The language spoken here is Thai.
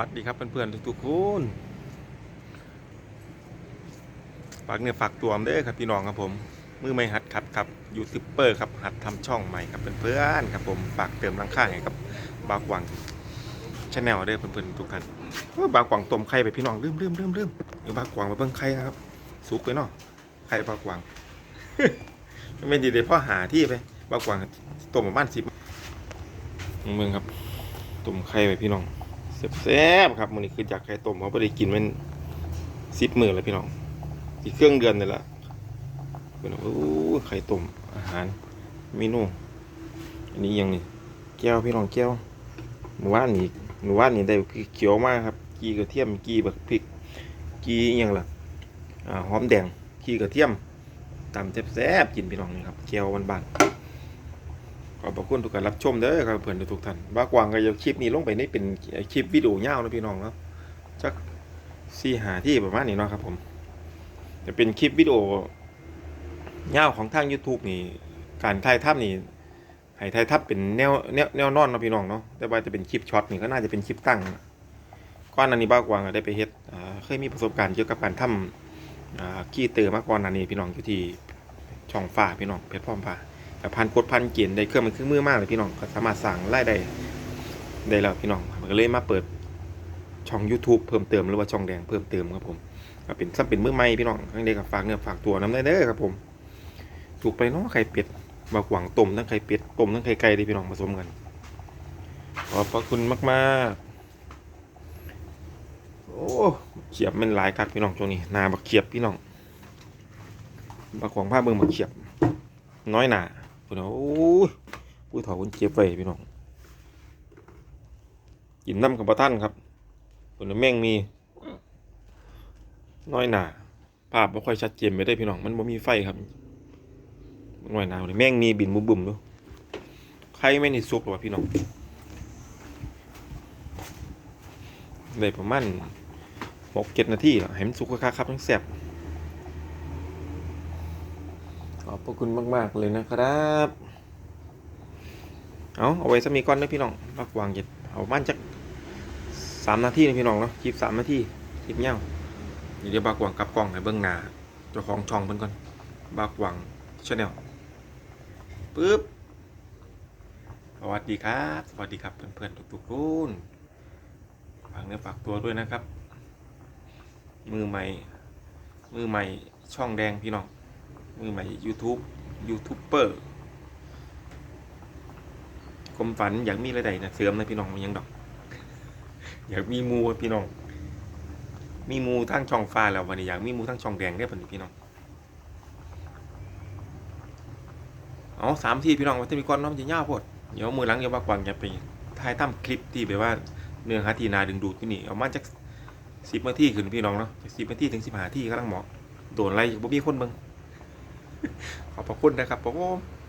วัสดีครับเพื่อนๆทุกๆคนฝากเนี่ยฝากตัวมเด้อครับพี่น้องครับผม มือไม่หัดขัดครับยูทูบเบอร์ครับหัดทำช่องใหม่ครับเพื่อนๆครับผมฝากเติมรังค่าให้กับบากวังชาแนลเด้อเพื่อนๆทุกท่านบากวังต้มไข่ไปพี่น้องลืมลืมลืมลืมเดี๋ยวบากวังมาเบิ่งไข่นะครับสุกไปเนาะไข่บากวังไม่ดีเดี๋ยวพ่อหาที่ไปบากวังต้มประมาณสิบมึงครับต้มไข่ไปพี่น้อง แซ่บๆครับมันนี้คือจากไข่ต้มเขาไม่ได้กินมันสิบมือเลยพี่น้องอีกเครื่องเดือนนี่แหละเป็นโอ้ไข่ต้มอาหารเมนูอันนี้ยังนี่แก้วพี่น้องแก้วหมู่บ้านนี่หมู่บ้านนี่ได้เขียวมากครับ กีกระเทียมกีบักพริก กีอหยังล่ะอ่าหอมแดงกีกระเทียมตำแซ่บๆกินพี่น้องนี่ครับแก้วบานๆ ขอบพระคุณทุกการรับชมเด้อครับเพื่อนทุกท่านบ้ากวางก็จะคลิปนี้ลงไปนี่เป็นคลิปวิดีโอยาวนะพี่น้องเนาะจักสี่หาที่ประมาณนี้เนาะครับผม จะเป็นคลิปวิดีโอยาวของทาง YouTube นี่ การถ่ายทำนี่ให้ถ่ายทับเป็นแนวแนวแนวนอนเนาะพี่น้องเนาะแต่ว่าจะเป็นคลิปช็อตนี่ก็น่าจะเป็นคลิปตั้งก่อนหนั้านนี้บ้ากวางก็ได้ไปเฮ็ดเคยมีประสบการณ์เกี่ยวกับการทำขี้เตอร์มาก่อนหนั้านนี้พี่น้องอยู่ที่ช่องฟ้าพี่น้องเพชรพร้อมฟ้า แต่พันกดพันเกียนได้เครื่องมันเครื่องมือมากเลยพี่น้องก็สามารถสั่งไล่ได้ได้แล้วพี่น้องมันก็เลยมาเปิดช่อง YouTube เพิ่มเติมหรือว่าช่องแดงเพิ่มเติมครับผมก็เป็นซ้ำเป็นมือใหม่พี่น้องทั้งเด็กกับฝากเนื้อฝากตัวน้ำได้เด้อครับผม ถูกไปเนาะไข่เป็ดบากหวังต้มทั้งไข่เป็ดต้มทั้งไข่ไก่เลยพี่น้องผสมกันขอบพระคุณมากๆ โอ้เขียบมันหลายกัดพี่น้องช่วงนี้หนาบักเขียบพี่น้องบักหวังผ้าเบิ่งบักเขียบ น้อยหนา พี่น้องโอ้ยผู้เฒ่าคนเจ็บไว้พี่น้องกินน้ำกับปลาท่านครับคนแม่งมีน้อยหนาภาพไม่ค่อยชัดเจนไปได้พี่น้องมันบ่มีไฟครับน้อยหนาเลยแม่งมีบินบุบบุ่มๆดูใครไม่นี่ซุกหรอวะพี่น้องได้ประมาณหกเจ็ดนาทีแล้วให้มันสุกค่าครับทั้งแสบ ขอบพระคุณมาก ๆ เลยนะครับ เอาเอาไว้สมีก้อนนะพี่น้องรักวางเย็ดเอาบ้านจักสามนาทีนะพี่น้องเนาะคลิปสามนาทีคลิปเงี้ยวเดี๋ยวบากวางกับกล้องให้เบื้องหน้าเจ้าของช่องเพิ่นก่อนบากวางชาแนลปึ๊บสวัสดีครับ สวัสดีครับเพื่อนๆทุกๆคนฝากเนื้อฝากตัวด้วยนะครับ มือใหม่ มือใหม่ช่องแดงพี่น้อง มือใหม่ YouTube ยูทูบเบอร์ความฝันอยากมีรายได้นะเสริมนะพี่น้องมันยังดอก อยากมีมูพี่น้อง มีมูทั้งช่องฟ้าแล้ววันนี้อยากมีมูทั้งช่องแดงได้ปะนี่พี่น้องเอสามที่พี่น้องวันที่มีก้อนน้องจะย่าพดเดี๋ยวมือหลังเดี๋ยวว่ากวางจะไปถ่ายทำคลิปที่แบบว่าเนื้อหาทีนาดึงดูดที่นี่เอามาจากสิบนาทีขึ้นพี่น้องเนาะสิบนาทีถึงสิบห้าที่ก็ต้องเหมาะโดนอะไรบ่มีคนเบิ่ง ขอบพระคุณนะครับผม